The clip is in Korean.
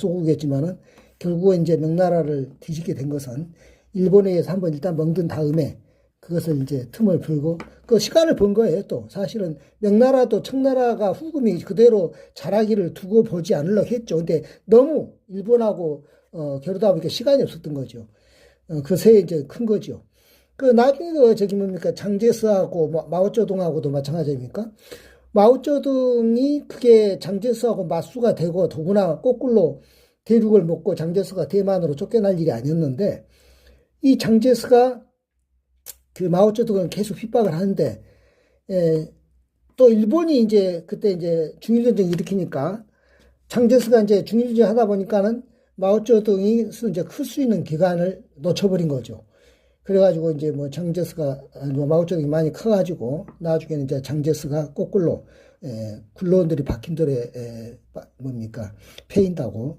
약소국이었지만은 결국은 이제 명나라를 뒤집게 된 것은 일본에 의해서 한번 일단 멍든 다음에 그것을 이제 틈을 풀고 그 시간을 번 거예요 또. 사실은 명나라도 청나라가 후금이 그대로 자라기를 두고 보지 않으려고 했죠. 근데 너무 일본하고 어, 겨루다 보니까 시간이 없었던 거죠. 어, 그새 이제 큰 거죠. 그 나중에 그 저기 뭡니까? 장제스하고 마- 마오쩌둥하고도 마찬가지입니까 마오쩌둥이 그게 장제스하고 맞수가 되고 더구나 거꾸로 대륙을 먹고 장제스가 대만으로 쫓겨날 일이 아니었는데 이 장제스가 그 마오쩌둥은 계속 핍박을 하는데 에, 또 일본이 이제 그때 이제 중일전쟁 일으키니까 장제스가 이제 중일전쟁 하다 보니까는 마오쩌둥이 이제 클 수 있는 기간을 놓쳐버린 거죠. 그래가지고 이제 뭐 장제스가 아, 뭐 마오쩌둥이 많이 커가지고 나중에는 이제 장제스가 거꾸로 에, 굴러온들이 박힌 돌에 에, 빠- 뭡니까? 패인다고